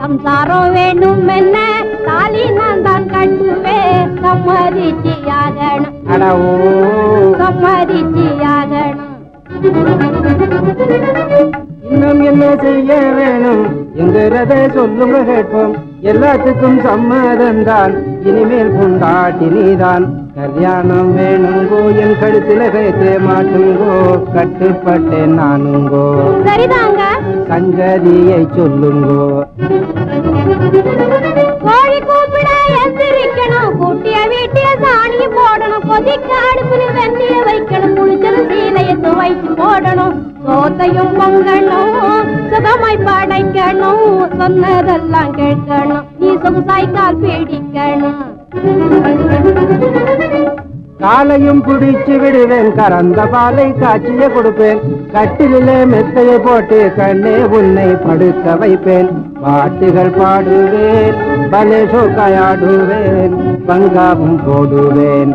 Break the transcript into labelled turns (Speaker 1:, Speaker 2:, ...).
Speaker 1: சம்சாரம் வேணும் என்ன தாலி நான் தான் கட்டுவேன் சம்மதிச்சியாகணும்
Speaker 2: அடவோ
Speaker 1: சம்மதிச்சியாகணும்.
Speaker 2: இன்னும் என்ன செய்ய வேணும்? என்கிறத சொல்லுங்க கேட்போம். எல்லாத்துக்கும் சம்மதம்தான். இனிமேல் கொண்டாட்டி நீதான். கல்யாணம் வேணுங்கோ என் கழுத்துல கைத்தே மாட்டுங்கோ கட்டுப்பட்டேன் நானுங்கோ.
Speaker 1: சரிதாங்க.
Speaker 2: சங்கதியை சொல்லுங்கோ.
Speaker 1: கோழி கூப்பிட எந்திரிக்கணும் கூட்டிய வீட்டிய சாணி போடணும் கொதிக்க அடுப்புல வெந்நிய வைக்கணும் குளிச்சது சீலைய துவைச்சு போடணும் சோத்தையும் பொங்கணும் சுகமாய் படைக்கணும் சொன்னதெல்லாம் கேட்கணும். நீ சொகுசாய் கால் பிடிக்கணும்
Speaker 2: காலையும் குடிச்சு விடுவேன் கறந்த பாலை காய்ச்சிய கொடுப்பேன். கட்டிலே மெத்தையை போட்டு கண்ணே உன்னை படுக்க வைப்பேன். பாட்டுகள் பாடுவேன் பலே சோக்காயாடுவேன் பங்காவும் போடுவேன்.